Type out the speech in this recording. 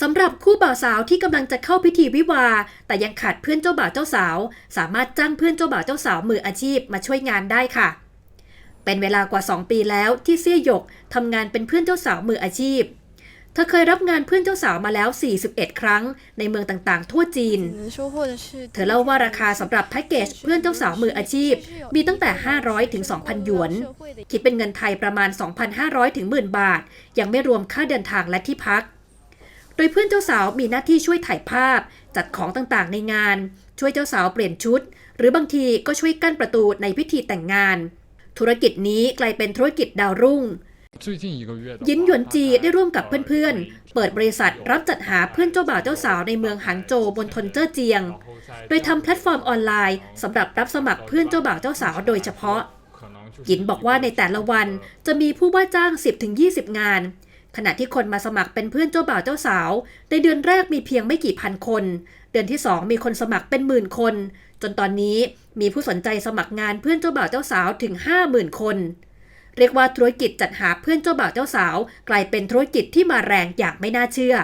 สำหรับคู่บ่าวสาวที่กำลังจะเข้าพิธีวิวา แต่ยังขาดเพื่อนเจ้าบ่าวเจ้าสาว สามารถจ้างเพื่อนเจ้าบ่าวเจ้าสาวมืออาชีพมาช่วยงานได้ค่ะ เป็นเวลากว่า 2 ปีแล้วที่เสี่ยหยกทำงานเป็นเพื่อนเจ้าสาวมืออาชีพ เธอเคยรับงานเพื่อนเจ้าสาวมาแล้ว 41 ครั้ง ในเมืองต่างๆ ทั่วจีน เธอเล่าว่าราคาสำหรับแพ็กเกจเพื่อนเจ้าสาวมืออาชีพ มีตั้งแต่ 500ถึง2,000 หยวน คิดเป็นเงินไทยประมาณ 2,500ถึง10,000 บาท ยังไม่รวมค่าเดินทางและที่พัก โดยเพื่อนเจ้าสาวมีหน้าที่ช่วยถ่ายภาพ จัดของต่างๆ ในงาน ช่วยเจ้าสาวเปลี่ยนชุด หรือบางทีก็ช่วยกั้นประตูในพิธีแต่งงาน ธุรกิจนี้กลายเป็นธุรกิจดาวรุ่งยินหยวนจีได้ร่วมกับเพื่อนๆ เปิดบริษัทรับจัดหาเพื่อนเจ้าบ่าวเจ้าสาวในเมืองหางโจวบนทนเจ้อเจียง โดยทำแพลตฟอร์มออนไลน์สำหรับรับสมัครเพื่อนเจ้าบ่าวเจ้าสาวโดยเฉพาะยินบอกว่าในแต่ละวันจะมีผู้ว่าจ้าง 10-20 งาน ขณะที่คนมาสมัครเป็นเพื่อนเจ้าบ่าวเจ้าสาว ในเดือนแรกมีเพียงไม่กี่พันคน เดือนที่ 2 มีคนสมัครเป็นหมื่นคน จนตอนนี้มีผู้สนใจสมัครงานเพื่อนเจ้าบ่าวเจ้าสาวถึง 50,000 คน เรียกว่าธุรกิจจัดหาเพื่อนเจ้าบ่าวเจ้าสาว กลายเป็นธุรกิจที่มาแรงอย่างไม่น่าเชื่อ